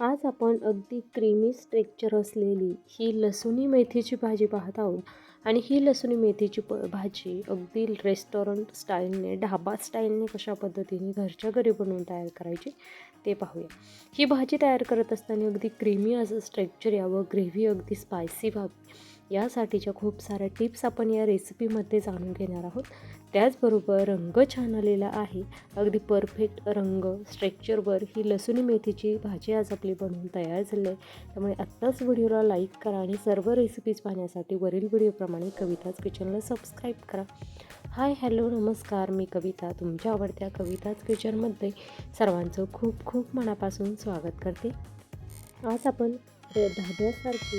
आज आपण अगदी क्रीमी स्ट्रेक्चर असलेली ही लसुणी मेथीची भाजी पाहत आहोत. आणि ही लसुणी मेथीची प भाजी अगदी रेस्टॉरंट स्टाईलने ढाबा स्टाईलने कशा पद्धतीने घरच्या घरी बनवून तयार करायची ते पाहूया. ही भाजी तयार करत असताना अगदी क्रीमी असं स्ट्रेक्चर यावं ग्रेव्ही अगदी स्पायसी व्हावी. यासाठीच्या खूप साऱ्या टिप्स आपण या रेसिपीमध्ये जाणून घेणार आहोत. त्याचबरोबर रंग छान आलेला आहे. अगदी परफेक्ट रंग स्ट्रेक्चरवर ही लसूणी मेथीची भाजी आज आपली बनवून तयार झाली आहे. त्यामुळे आत्ताच व्हिडिओला लाईक करा आणि सर्व रेसिपीज पाहण्यासाठी वरील व्हिडिओप्रमाणे कविताच किचनला सबस्क्राईब करा. हाय हॅलो नमस्कार. मी कविता. तुमच्या आवडत्या कविताच किचनमध्ये सर्वांचं खूप खूप मनापासून स्वागत करते. आज आपण रे-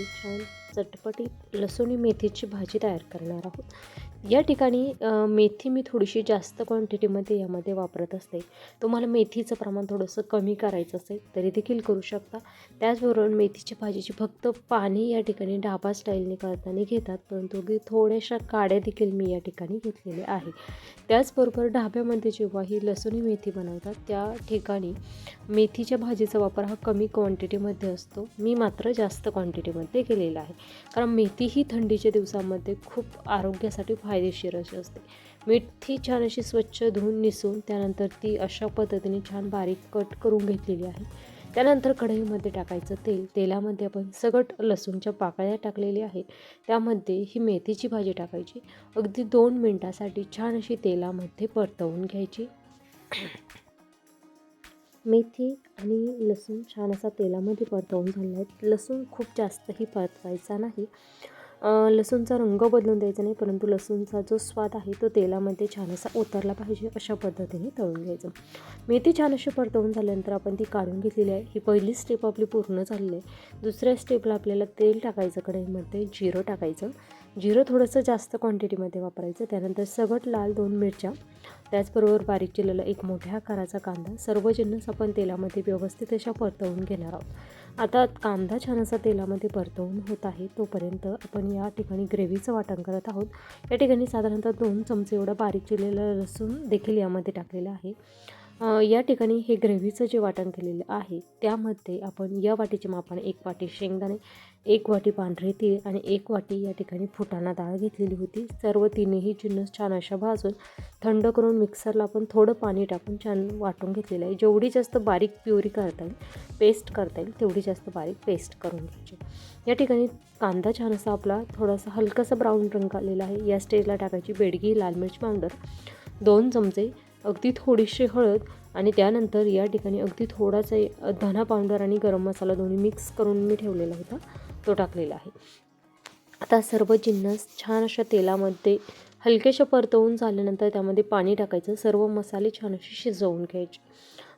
छान चटपटीत लसूणी मेथीची भाजी तयार करणार आहोत. या ठिकाणी मेथी मी थोडीशी जास्त क्वांटिटीमध्ये यामध्ये वापरत असते. तुम्हाला मेथीचं प्रमाण थोडंसं कमी करायचं असेल तरी देखील करू शकता. त्याचबरोबर मेथीच्या भाजीची फक्त पाणी या ठिकाणी ढाबा स्टाईलने करताना घेतात परंतु अगदी थोड्याशा काड्या देखील मी या ठिकाणी घेतलेले आहे त्याचबरोबर ढाब्यामध्ये जेव्हा ही लसुणी मेथी बनवतात त्या ठिकाणी मेथीच्या भाजीचा वापर हा कमी क्वांटिटीमध्ये असतो. मी मात्र जास्त क्वांटिटीमध्ये केलेला आहे. कारण मेथी ही थंडीच्या दिवसामध्ये खूप आरोग्यासाठी फायदेशीर अशी असते. मेथी छान अशी स्वच्छ धुवून निसून त्यानंतर ती अशा पद्धतीने छान बारीक कट करून घेतलेली आहे. त्यानंतर कढईमध्ये टाकायचं तेल. तेलामध्ये आपण सगट लसूणच्या पाकळ्या टाकलेल्या आहेत. त्यामध्ये ही मेथीची भाजी टाकायची. अगदी दोन मिनटासाठी छान अशी तेलामध्ये परतवून घ्यायची. मेथी आणि लसूण छान असा तेलामध्ये परतवून झालेला आहे. लसूण खूप जास्तही परतवायचा नाही. लसूणचा रंग बदलून द्यायचा नाही परंतु लसूणचा जो स्वाद आहे तो तेलामध्ये छान असा उतरला पाहिजे अशा पद्धतीने तळून घ्यायचं. मेथी छान अशी परतवून झाल्यानंतर आपण ती काढून घेतलेली आहे. ही पहिली स्टेप आपली पूर्ण झालेली आहे. दुसऱ्या स्टेपला आपल्याला तेल टाकायचं कढईमध्ये जिरं टाकायचं. जिरं थोडंसं जास्त क्वांटिटीमध्ये वापरायचं. त्यानंतर सगट लाल दोन मिरच्या त्याचबरोबर बारीक चिरलेला एक मोठ्या आकाराचा कांदा. सर्व जिन्नस आपण तेलामध्ये व्यवस्थित अशा परतवून घेणार आहोत. आता कांदा छान असा तेलामध्ये परतवून होत आहे. तोपर्यंत आपण या ठिकाणी ग्रेव्हीचं वाटण करत आहोत. या ठिकाणी साधारणतः दोन चमचे एवढा बारीक चिरलेला लसूण देखील यामध्ये टाकलेला आहे. या ठिकाणी हे ग्रेव्हीचं जे वाटण केलेलं आहे त्यामध्ये आपण या वाटीच्या मापाने एक वाटी शेंगदाणे एक वाटी पांढरे तीळ आणि एक वाटी या ठिकाणी फुटाणा डाळ घेतलेली होती. सर्व तिन्ही जिन्नस छान अशा भाजून थंड करून मिक्सरला आपण थोडं पाणी टाकून छान वाटून घेतलेलं आहे. जेवढी जास्त बारीक प्युरी करता येईल पेस्ट करता येईल तेवढी जास्त बारीक पेस्ट करून घ्यायची. या ठिकाणी कांदा छान असा आपला थोडासा हलकासा ब्राऊन रंग आलेला आहे. या स्टेजला टाकायची बेडगी लाल मिरची पावडर दोन चमचे अगदी थोडीशी हळद आणि त्यानंतर या ठिकाणी अगदी थोडासा धना पावडर आणि गरम मसाला दोन्ही मिक्स करून मी ठेवलेला होता तो टाकलेला आहे. आता सर्व जिन्नस छान अशा तेलामध्ये हलकेशा परतवून झाल्यानंतर त्यामध्ये पाणी टाकायचं सर्व मसाले छान असे शिजवून घ्यायचे.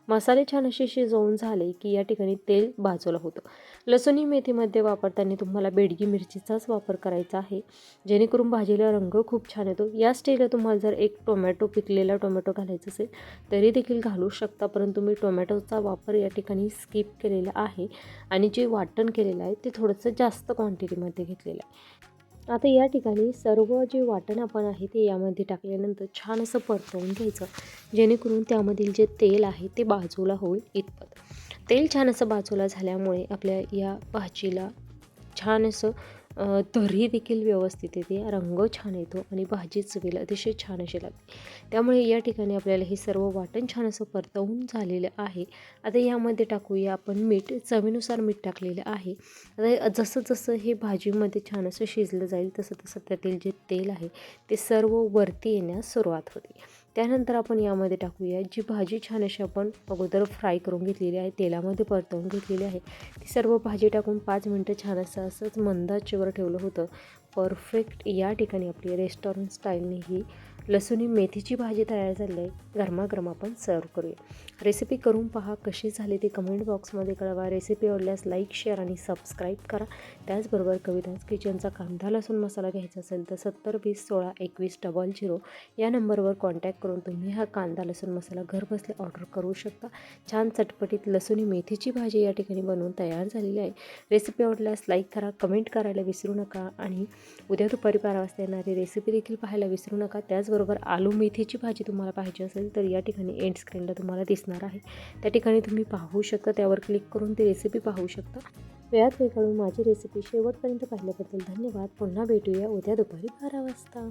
मसाले छान असे शिजवून झाले की या ठिकाणी तेल बाजूला होतं. लसुणी मेथीमध्ये वापरताना तुम्हाला बेडगी मिरचीचाच वापर करायचा आहे. जेणेकरून भाजीला रंग खूप छान येतो. या स्टेजला तुम्हाला जर एक टोमॅटो पिकलेला टोमॅटो घालायचा असेल तरी देखील घालू शकता परंतु मी टोमॅटोचा वापर या ठिकाणी स्किप केलेला आहे. आणि जे वाटण केलेलं आहे ते थोडंसं जास्त क्वांटिटीमध्ये घेतलेलं आहे. आता या ठिकाणी सर्व जे वाटण आपण आहे ते यामध्ये टाकल्यानंतर छान असं परतवून घ्यायचं. जेणेकरून त्यामधील जे तेल आहे ते बाजूला होईल इतपत तेल छान असं बाजूला झाल्यामुळे आपल्या या भाजीला छान असं तर्री देखील व्यवस्थित येते. रंग छान येतो आणि भाजी चवीला अतिशय छान अशी लागते. त्यामुळे या ठिकाणी आपल्याला हे सर्व वाटण छान असं परतवून झालेलं आहे. आता यामध्ये टाकूया आपण मीठ. चवीनुसार मीठ टाकलेलं आहे. आता जसं जसं हे भाजीमध्ये छान असं शिजलं जाईल तसं तसं त्यातील जे तेल आहे ते सर्व वरती येण्यास सुरुवात होते. त्यानंतर आपण यामध्ये टाकूया जी भाजी छान अशी आपण अगोदर फ्राय करून घेतलेली आहे तेलामध्ये परतवून घेतलेली आहे. ती सर्व भाजी टाकून पाच मिनटं छान असं असंच मंदाचेवर ठेवलं होतं. परफेक्ट या ठिकाणी आपली रेस्टॉरंट स्टाईलने ही लसुणी मेथीची भाजी तयार झाली आहे. गरमागरम आपण सर्व करूया. रेसिपी करून पहा कशी झाली ती कमेंट बॉक्समध्ये कळवा. रेसिपी आवडल्यास लाईक शेअर आणि सबस्क्राईब करा. त्याचबरोबर कविताज किचनचा कांदा लसूण मसाला घ्यायचा असेल तर सत्तर वीस सोळा एकवीस डबल झिरो या नंबरवर कॉन्टॅक्ट करून तुम्ही हा कांदा लसूण मसाला घरबसल्या ऑर्डर करू शकता. छान चटपटीत लसुणी मेथीची भाजी या ठिकाणी बनवून तयार झालेली आहे. रेसिपी आवडल्यास लाईक करा कमेंट करायला विसरू नका आणि उद्या दुपारी बारा वाजता येणारी रेसिपी देखील पाहायला विसरू नका. त्याचबरोबर आलू मेथीची भाजी तुम्हाला पाहिजे असेल तर या ठिकाणी एंड स्क्रीनला तुम्हाला दिसणार आहे. त्या ठिकाणी तुम्ही पाहू शकता त्यावर क्लिक करून ती रेसिपी पाहू शकता. वेळात वेळ काढून माझी रेसिपी शेवटपर्यंत पाहिल्याबद्दल धन्यवाद. पुन्हा भेटूया उद्या दुपारी बारा वाजता.